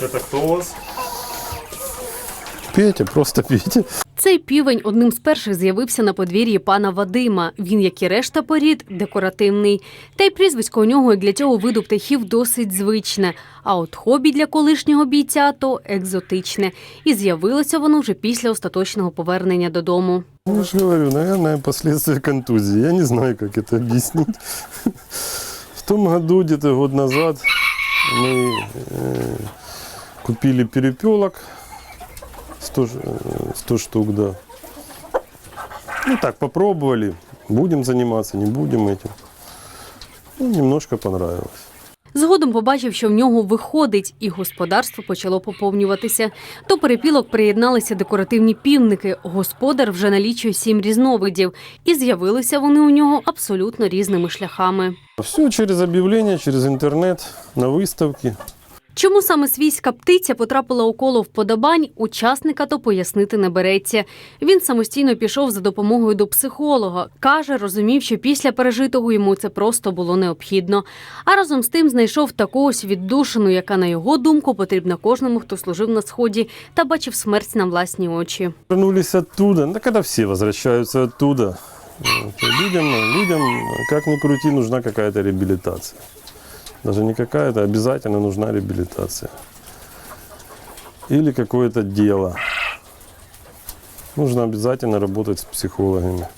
Это кто у вас? Петя, просто пейте. Цей півень одним з перших з'явився на подвір'ї пана Вадима. Він, як і решта порід, декоративний. Та й прізвисько у нього як для цього виду птахів досить звичне. А от хобі для колишнього бійця то екзотичне. І з'явилося воно вже після остаточного повернення додому. Я же говорю, наверное, последствия контузии. Я не знаю, как это объяснить. В том году, где-то год назад, мы э, купили перепелок. 100, ж- э, 100 штук, да. Ну так, попробовали. Будем заниматься, не будем этим. Ну, немножко понравилось. Згодом побачив, що в нього виходить, і господарство почало поповнюватися. До перепілок приєдналися декоративні півники. Господар вже налічує сім різновидів, і з'явилися вони у нього абсолютно різними шляхами. Все через объявления, через интернет, на выставки. Чому саме свійська птиця потрапила у коло вподобань, учасника то пояснити не береться. Він самостійно пішов за допомогою до психолога. Каже, розумів, що після пережитого йому це просто було необхідно. А разом з тим знайшов таку ось віддушину, яка, на його думку, потрібна кожному, хто служив на сході та бачив смерть на власні очі. Вернулись оттуда, да когда все возвращаются оттуда. Вот, Людям, людям, как ни крути, нужна какая-то реабилитация. Даже не какая-то, обязательно нужна реабилитация. Или какое-то дело. Нужно обязательно работать с психологами.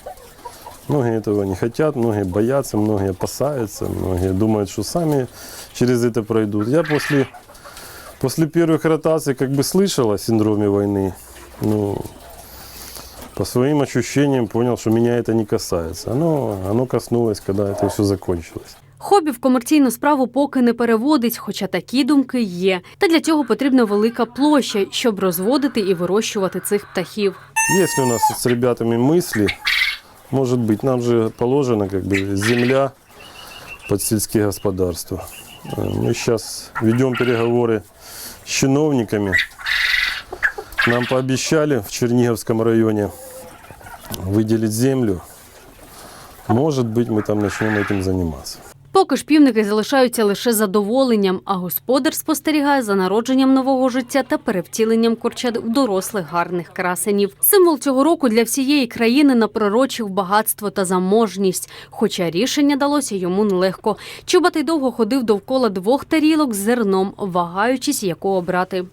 Многие этого не хотят, многие боятся, многие опасаются, многие думают, что сами через это пройдут. Я после, после первых ротаций как бы слышал о синдроме войны. Ну, по своим ощущениям понял, что меня это не касается. Оно, оно коснулось, когда это все закончилось. Хобі в комерційну справу поки не переводить, хоча такі думки є. Та для цього потрібна велика площа, щоб розводити і вирощувати цих птахів. Есть ли у нас с ребятами мысли? Может быть, нам же положена как бы земля под сельские господарства. Э, Мы сейчас ведем переговоры с чиновниками. Нам пообещали в Черниговском районе выделить землю. Может быть, мы там начнем этим заниматься. Поки ж півники залишаються лише задоволенням, а господар спостерігає за народженням нового життя та перевтіленням курчат в дорослих гарних красенів. Символ цього року для всієї країни напророчив багатство та заможність. Хоча рішення далося йому нелегко. Чубатий довго ходив довкола двох тарілок з зерном, вагаючись, яку обрати.